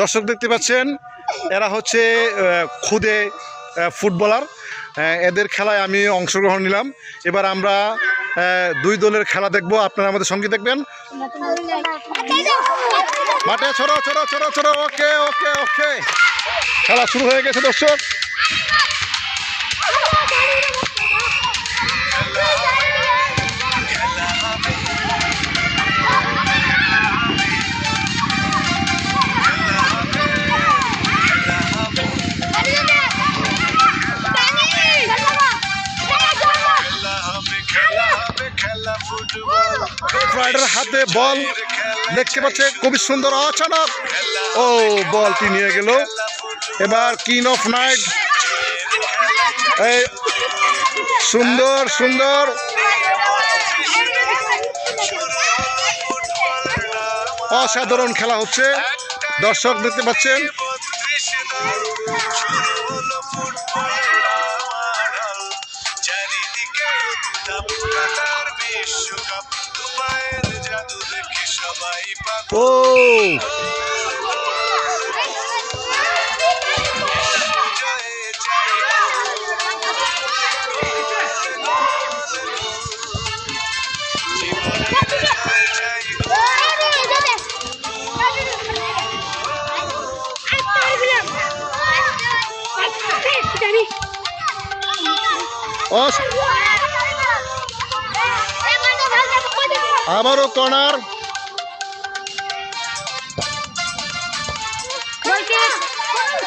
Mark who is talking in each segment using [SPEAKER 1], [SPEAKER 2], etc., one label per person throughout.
[SPEAKER 1] দর্শক দেখতে পাচ্ছেন, এরা হচ্ছে খুদে ফুটবলার। এদের খেলায় আমি অংশগ্রহণ নিলাম। এবার আমরা দুই দলের খেলা দেখব। আপনারা আমাদের সঙ্গে দেখবেন। মাঠে ছড়ো ছড়ো ছড়ো ছড়ো। ওকে ওকে ওকে। খেলা শুরু হয়ে গেছে, দর্শক। ফ্রাইডের হাতে বল। দেখতে পাচ্ছে খুবই সুন্দর অচানক ও, বলটি নিয়ে গেল। এবার কিং অফ নাইট এই, সুন্দর সুন্দর। অসাধারণ খেলা হচ্ছে। দর্শক দেখতে পাচ্ছেন। ও।
[SPEAKER 2] জয়ে চাই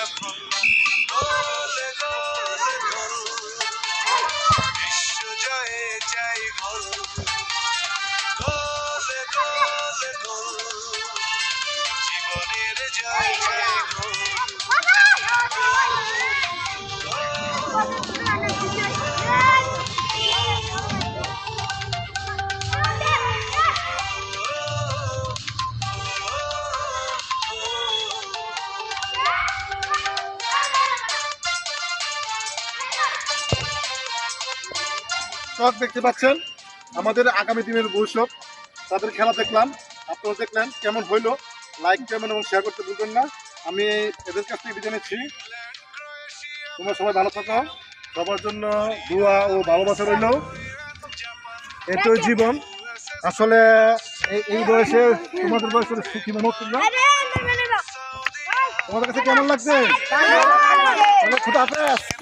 [SPEAKER 2] দখল গোলে গোলে গোল বিশ্ব জয়ে চাই গোল গোলে গোলে গোল জীবনের জয় চাই গোল
[SPEAKER 1] দর্শক দেখতে পাচ্ছেন আমাদের আগামী দিনের ভবিষ্যৎ তাদের খেলা দেখলাম আপনারা দেখলেন কেমন হইল লাইক কেমন এবং শেয়ার করতে ভুলবেন না আমি এদের কাছ থেকে বিদায় নিচ্ছি তোমরা সবাই ভালো থাকো সবার জন্য দোয়া ও ভালোবাসা রইল এটাই জীবন আসলে এই বয়সে তোমাদের বয়সে সুখী মনে হচ্ছে না তোমাদের কাছে কেমন লাগছে হাফেজ